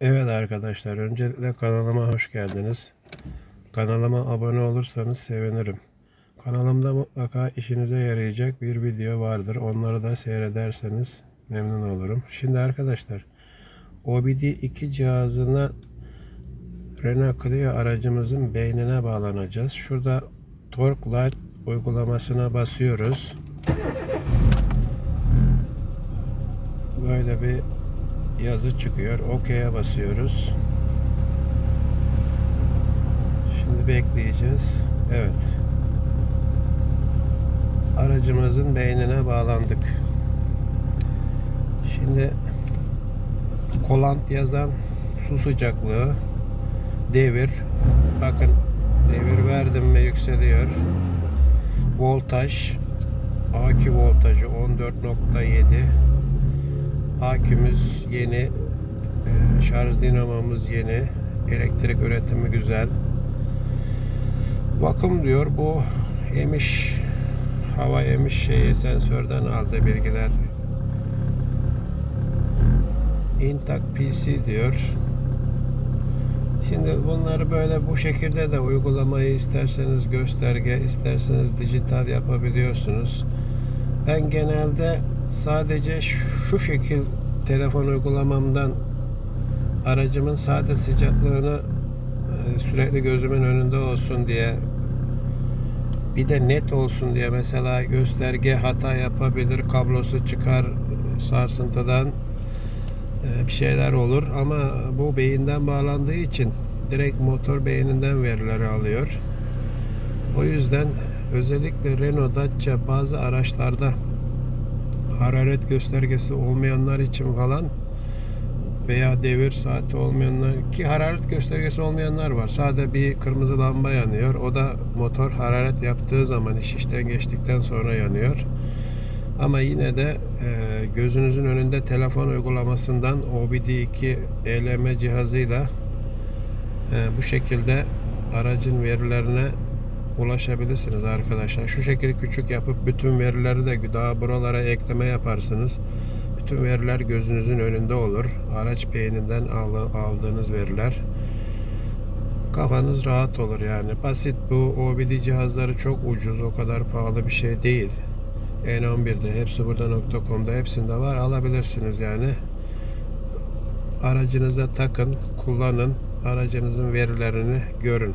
Evet arkadaşlar öncelikle kanalıma hoş geldiniz. Kanalıma abone olursanız sevinirim. Kanalımda mutlaka işinize yarayacak bir video vardır. Onları da seyrederseniz memnun olurum. Şimdi arkadaşlar OBD 2 cihazına Renault Clio aracımızın beynine bağlanacağız. Şurada Torque Light uygulamasına basıyoruz. Böyle bir yazı çıkıyor. OK'ye basıyoruz. Şimdi bekleyeceğiz. Evet. Aracımızın beynine bağlandık. Şimdi kolant yazan su sıcaklığı devir bakın devir verdim mi yükseliyor voltaj akü voltajı 14.7 akümüz yeni e, şarj dinamomuz yeni elektrik üretimi güzel. Vakum diyor bu emiş hava emiş şeyi sensörden aldığı bilgiler. Intact PC diyor. Şimdi bunları böyle bu şekilde de uygulamayı isterseniz gösterge, isterseniz dijital yapabiliyorsunuz. Ben genelde sadece şu şekil telefon uygulamamdan aracımın sade sıcaklığını e, sürekli gözümün önünde olsun diye bir de net olsun diye mesela gösterge hata yapabilir, kablosu çıkar sarsıntıdan e, bir şeyler olur ama bu beyinden bağlandığı için direkt motor beyninden verileri alıyor. O yüzden özellikle Renault Dacia bazı araçlarda hararet göstergesi olmayanlar için falan veya devir saati olmayanlar ki hararet göstergesi olmayanlar var. Sadece bir kırmızı lamba yanıyor. O da motor hararet yaptığı zaman iş işten geçtikten sonra yanıyor. Ama yine de e, gözünüzün önünde telefon uygulamasından OBD2 ELM cihazıyla e, bu şekilde aracın verilerine ulaşabilirsiniz arkadaşlar. Şu şekilde küçük yapıp bütün verileri de daha buralara ekleme yaparsınız. Bütün veriler gözünüzün önünde olur. Araç beyninden aldığınız veriler. Kafanız rahat olur yani. Basit bu OBD cihazları çok ucuz. O kadar pahalı bir şey değil. N11'de hepsi burada.com'da hepsinde var. Alabilirsiniz yani. Aracınıza takın, kullanın. Aracınızın verilerini görün.